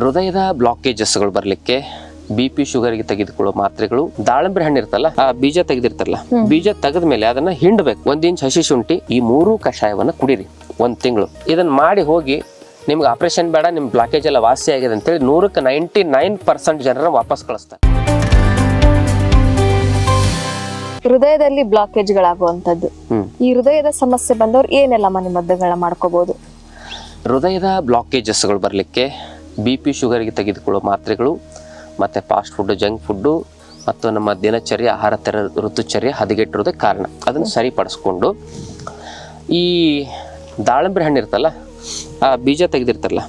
ಹೃದಯದ ಬ್ಲಾಕೇಜಸ್ಗಳು ಬರಲಿಕ್ಕೆ B P ಶುಗರ್ಗೆ ತೆಗೆದುಕೊಳ್ಳೋ ಮಾತ್ರೆಗಳು ದಾಳಿಂಬೆ ಹಣ್ಣು ಇರ್ತಲ್ಲ ಆ ಬೀಜ ತೆಗೆದಿರ್ತಲ್ಲ ಬೀಜ ತೆಗೆದ ಮೇಲೆ ಅದನ್ನ ಹಿಂಡಬೇಕು. ಒಂದ್ ಇಂಚ್ ಹಸಿ ಶುಂಠಿ ಈ ಮೂರು ಕಷಾಯವನ್ನ ಕುಡೀರಿ ಒಂದ್ ತಿಂಗಳು. ಇದನ್ನ ಮಾಡಿ ಹೋಗಿ ನಿಮ್ಗೆ ಆಪರೇಷನ್ ಬೇಡ ನಿಮ್ ಬ್ಲಾಕೇಜ್ ಎಲ್ಲ ವಾಸಿ ಆಗಿದೆ ಅಂತೇಳಿ ನೂರಕ್ಕೆ ನೈಂಟಿ ನೈನ್ ಪರ್ಸೆಂಟ್ ಜನರ ವಾಪಸ್ ಕಳಿಸ್ತಾರೆ. ಹೃದಯದಲ್ಲಿ ಬ್ಲಾಕೇಜ್ಗಳಾಗುವಂಥದ್ದು ಈ ಹೃದಯದ ಸಮಸ್ಯೆ ಬಂದವ್ರು ಏನೆಲ್ಲ ಮನೆ ಮದ್ದುಗಳನ್ನ ಮಾಡ್ಕೋಬಹುದು ಹೃದಯದ ಬ್ಲಾಕೇಜಸ್ಗಳು ಬರಲಿಕ್ಕೆ ಬಿ ಪಿ ಶುಗರಿಗೆ ತೆಗೆದುಕೊಳ್ಳೋ ಮಾತ್ರೆಗಳು ಮತ್ತು ಫಾಸ್ಟ್ ಫುಡ್ಡು ಜಂಕ್ ಫುಡ್ಡು ಮತ್ತು ನಮ್ಮ ದಿನಚರ್ಯ ಆಹಾರ ತರ ಋತುಚರ್ಯ ಹದಗೆಟ್ಟಿರೋದೇ ಕಾರಣ. ಅದನ್ನು ಸರಿಪಡಿಸ್ಕೊಂಡು ಈ ದಾಳಿಂಬೆ ಹಣ್ಣು ಇರ್ತಲ್ಲ ಆ ಬೀಜ ತೆಗೆದಿರ್ತಲ್ಲ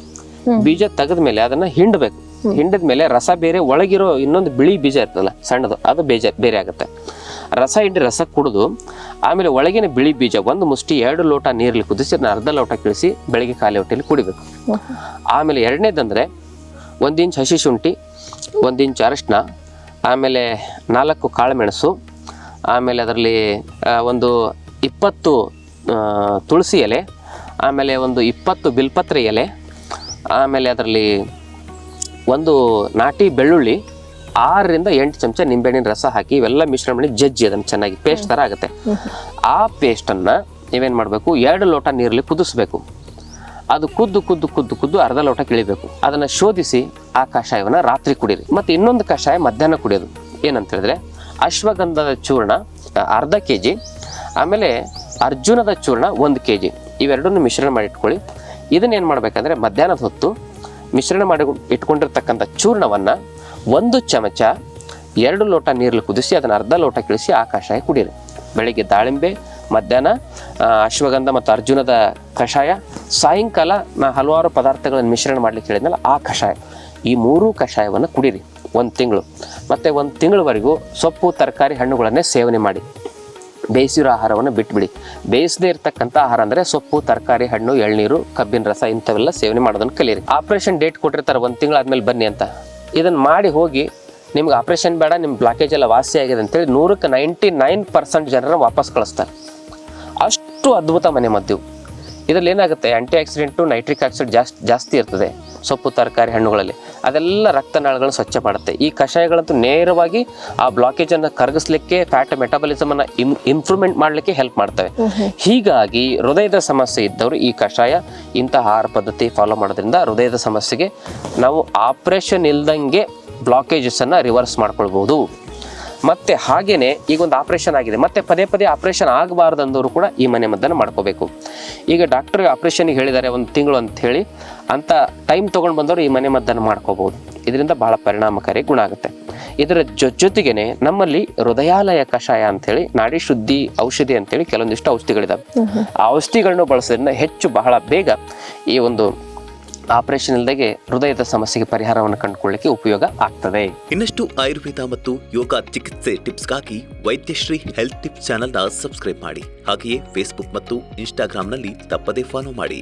ಬೀಜ ತೆಗೆದ ಮೇಲೆ ಅದನ್ನು ಹಿಂಡಬೇಕು. ಹಿಂಡಿದ ಮೇಲೆ ರಸ ಬೇರೆ ಒಳಗಿರೋ ಇನ್ನೊಂದು ಬಿಳಿ ಬೀಜ ಇರ್ತಲ್ಲ ಸಣ್ಣದು ಅದು ಬೇಜ ಬೇರೆ ಆಗುತ್ತೆ. ರಸ ಹಿಂಡಿ ರಸ ಕುಡಿದು, ಆಮೇಲೆ ಒಳಗಿನ ಬಿಳಿ ಬೀಜ, ಒಂದು ಮುಷ್ಟಿ, ಎರಡು ಲೋಟ ನೀರಲ್ಲಿ ಕುದಿಸಿ, ಅದನ್ನ ಅರ್ಧ ಲೋಟ ಕಿಳಿಸಿ ಬೆಳಗ್ಗೆ ಖಾಲಿ ಹೊಟ್ಟೆಯಲ್ಲಿ ಕುಡಿಬೇಕು. ಆಮೇಲೆ ಎರಡನೇದಂದ್ರೆ ಒಂದು ಇಂಚ್ ಹಸಿ ಶುಂಠಿ, ಒಂದು ಇಂಚ್ ಅರಶಿನ, ಆಮೇಲೆ ನಾಲ್ಕು ಕಾಳುಮೆಣಸು, ಆಮೇಲೆ ಅದರಲ್ಲಿ ಒಂದು ಇಪ್ಪತ್ತು ತುಳಸಿ ಎಲೆ, ಆಮೇಲೆ ಒಂದು ಇಪ್ಪತ್ತು ಬಿಲ್ಪತ್ರೆ ಎಲೆ, ಆಮೇಲೆ ಅದರಲ್ಲಿ ಒಂದು ನಾಟಿ ಬೆಳ್ಳುಳ್ಳಿ ಆರರಿಂದ ಎಂಟು ಚಮಚ ನಿಂಬೆಹಣ್ಣಿನ ರಸ ಹಾಕಿ ಇವೆಲ್ಲ ಮಿಶ್ರಣ ಮಾಡಿ ಜಜ್ಜಿ, ಅದನ್ನು ಚೆನ್ನಾಗಿ ಪೇಸ್ಟ್ ಥರ ಆಗುತ್ತೆ. ಆ ಪೇಸ್ಟನ್ನು ನೀವೇನು ಮಾಡಬೇಕು? ಎರಡು ಲೋಟ ನೀರಲ್ಲಿ ಕುದಿಸ್ಬೇಕು. ಅದು ಕುದ್ದು ಕುದ್ದು ಕುದ್ದು ಕುದ್ದು ಅರ್ಧ ಲೋಟ ಕಿಳಿಬೇಕು. ಅದನ್ನು ಶೋಧಿಸಿ ಆ ಕಷಾಯವನ್ನು ರಾತ್ರಿ ಕುಡೀರಿ. ಮತ್ತು ಇನ್ನೊಂದು ಕಷಾಯ ಮಧ್ಯಾಹ್ನ ಕುಡಿಯೋದು. ಏನಂತ ಹೇಳಿದ್ರೆ, ಅಶ್ವಗಂಧದ ಚೂರ್ಣ ಅರ್ಧ ಕೆ ಜಿ ಆಮೇಲೆ ಅರ್ಜುನದ ಚೂರ್ಣ ಒಂದು ಕೆ ಜಿ ಇವೆರಡನ್ನು ಮಿಶ್ರಣ ಮಾಡಿ ಇಟ್ಕೊಳ್ಳಿ. ಇದನ್ನೇನು ಮಾಡಬೇಕಂದ್ರೆ ಮಧ್ಯಾಹ್ನದ ಹೊತ್ತು ಮಿಶ್ರಣ ಮಾಡಿ ಇಟ್ಕೊಂಡಿರ್ತಕ್ಕಂಥ ಚೂರ್ಣವನ್ನು ಒಂದು ಚಮಚ, ಎರಡು ಲೋಟ ನೀರಲ್ಲಿ ಕುದಿಸಿ ಅದನ್ನು ಅರ್ಧ ಲೋಟ ಕಿಳಿಸಿ ಆ ಕಷಾಯ ಕುಡೀರಿ ಬೆಳಿಗ್ಗೆ ದಾಳಿಂಬೆ, ಮಧ್ಯಾಹ್ನ ಅಶ್ವಗಂಧ ಮತ್ತು ಅರ್ಜುನದ ಕಷಾಯ, ಸಾಯಂಕಾಲ ನಾ ಹಲವಾರು ಪದಾರ್ಥಗಳನ್ನು ಮಿಶ್ರಣ ಮಾಡ್ಲಿಕ್ಕೆ ಹೇಳಿದ್ನಲ್ಲ, ಆ ಕಷಾಯ. ಈ ಮೂರೂ ಕಷಾಯವನ್ನು ಕುಡೀರಿ ಒಂದು ತಿಂಗಳು. ಮತ್ತು ಒಂದು ತಿಂಗಳವರೆಗೂ ಸೊಪ್ಪು, ತರಕಾರಿ, ಹಣ್ಣುಗಳನ್ನೇ ಸೇವನೆ ಮಾಡಿ. ಬೇಯಿಸಿರೋ ಆಹಾರವನ್ನು ಬಿಟ್ಬಿಡಿ. ಬೇಯಿಸದೇ ಇರತಕ್ಕಂಥ ಆಹಾರ ಅಂದರೆ ಸೊಪ್ಪು, ತರಕಾರಿ, ಹಣ್ಣು, ಎಳ್ನೀರು, ಕಬ್ಬಿನ ರಸ ಇಂಥವೆಲ್ಲ ಸೇವನೆ ಮಾಡೋದನ್ನು ಕಲಿಯಿರಿ. ಆಪರೇಷನ್ ಡೇಟ್ ಕೊಟ್ಟಿರ್ತಾರೆ, ಒಂದು ತಿಂಗಳಾದ್ಮೇಲೆ ಬನ್ನಿ ಅಂತ. ಇದನ್ನು ಮಾಡಿ ಹೋಗಿ ನಿಮ್ಗೆ ಆಪ್ರೇಷನ್ ಬೇಡ ನಿಮ್ಮ ಬ್ಲಾಕೇಜ್ ಎಲ್ಲ ವಾಸಿ ಆಗಿದೆ ಅಂತೇಳಿ ನೂರಕ್ಕೆ ನೈಂಟಿ ನೈನ್ ಪರ್ಸೆಂಟ್ ಜನರ ವಾಪಸ್ ಕಳಿಸ್ತಾರೆ. ಅಷ್ಟು ಅದ್ಭುತ ಮನೆ ಮದ್ದು. ಇದರಲ್ಲಿ ಏನಾಗುತ್ತೆ ಆ್ಯಂಟಿ ಆಕ್ಸಿಡೆಂಟು ನೈಟ್ರಿಕ್ ಆಕ್ಸಿಡ್ ಜಾಸ್ತಿ ಜಾಸ್ತಿ ಇರ್ತದೆ. ಸೊಪ್ಪು ತರಕಾರಿ ಹಣ್ಣುಗಳಲ್ಲಿ. ಅದೆಲ್ಲ ರಕ್ತನಾಳಗಳನ್ನು ಸ್ವಚ್ಛ ಮಾಡುತ್ತೆ. ಈ ಕಷಾಯಗಳಂತೂ ನೇರವಾಗಿ ಆ ಬ್ಲಾಕೇಜನ್ನು ಕರಗಿಸ್ಲಿಕ್ಕೆ ಫ್ಯಾಟ್ ಮೆಟಾಬಲಿಸಮನ್ನು ಇಮ್ ಇಂಪ್ರೂವ್ಮೆಂಟ್ ಮಾಡಲಿಕ್ಕೆ ಹೆಲ್ಪ್ ಮಾಡ್ತವೆ. ಹೀಗಾಗಿ ಹೃದಯದ ಸಮಸ್ಯೆ ಇದ್ದವರು ಈ ಕಷಾಯ ಇಂಥ ಆಹಾರ ಪದ್ಧತಿ ಫಾಲೋ ಮಾಡೋದ್ರಿಂದ ಹೃದಯದ ಸಮಸ್ಯೆಗೆ ನಾವು ಆಪ್ರೇಷನ್ ಇಲ್ದಂಗೆ ಬ್ಲಾಕೇಜಸನ್ನು ರಿವರ್ಸ್ ಮಾಡ್ಕೊಳ್ಬೋದು. ಮತ್ತೆ ಹಾಗೇನೆ ಈಗ ಒಂದು ಆಪರೇಷನ್ ಆಗಿದೆ. ಮತ್ತೆ ಪದೇ ಪದೇ ಆಪರೇಷನ್ ಆಗಬಾರ್ದು ಅಂದವರು ಕೂಡ ಈ ಮನೆ ಮದ್ದನ್ನು ಮಾಡ್ಕೋಬೇಕು. ಈಗ ಡಾಕ್ಟರ್ ಆಪರೇಷನ್ಗೆ ಹೇಳಿದ್ದಾರೆ ಒಂದು ತಿಂಗಳು ಅಂತ ಹೇಳಿ. ಅಂತ ಟೈಮ್ ತೊಗೊಂಡು ಬಂದವರು ಈ ಮನೆ ಮದ್ದನ್ನು ಮಾಡ್ಕೋಬಹುದು. ಇದರಿಂದ ಬಹಳ ಪರಿಣಾಮಕಾರಿ ಗುಣ ಆಗುತ್ತೆ. ಇದರ ಜೊ ಜೊತೆಗೇನೆ ನಮ್ಮಲ್ಲಿ ಹೃದಯಾಲಯ ಕಷಾಯ ಅಂತೇಳಿ ನಾಡಿ ಶುದ್ಧಿ ಔಷಧಿ ಅಂತೇಳಿ ಕೆಲವೊಂದಿಷ್ಟು ಔಷಧಿಗಳಿದಾವೆ. ಆ ಔಷಧಿಗಳನ್ನು ಬಳಸೋದ್ರಿಂದ ಹೆಚ್ಚು ಬಹಳ ಬೇಗ ಈ ಒಂದು ಆಪರೇಷನ್ ಇಲ್ಲದೆ ಹೃದಯದ ಸಮಸ್ಯೆಗೆ ಪರಿಹಾರವನ್ನು ಕಂಡುಕೊಳ್ಳಕ್ಕೆ ಉಪಯೋಗ ಆಗ್ತದೆ. ಇನ್ನಷ್ಟು ಆಯುರ್ವೇದ ಮತ್ತು ಯೋಗ ಚಿಕಿತ್ಸೆ ಟಿಪ್ಸ್ಗಾಗಿ ವೈದ್ಯಶ್ರೀ ಹೆಲ್ತ್ ಟಿಪ್ಸ್ ಚಾನೆಲ್ನ ಸಬ್ಸ್ಕ್ರೈಬ್ ಮಾಡಿ. ಹಾಗೆಯೇ ಫೇಸ್ಬುಕ್ ಮತ್ತು ಇನ್ಸ್ಟಾಗ್ರಾಂನಲ್ಲಿ ತಪ್ಪದೇ ಫಾಲೋ ಮಾಡಿ.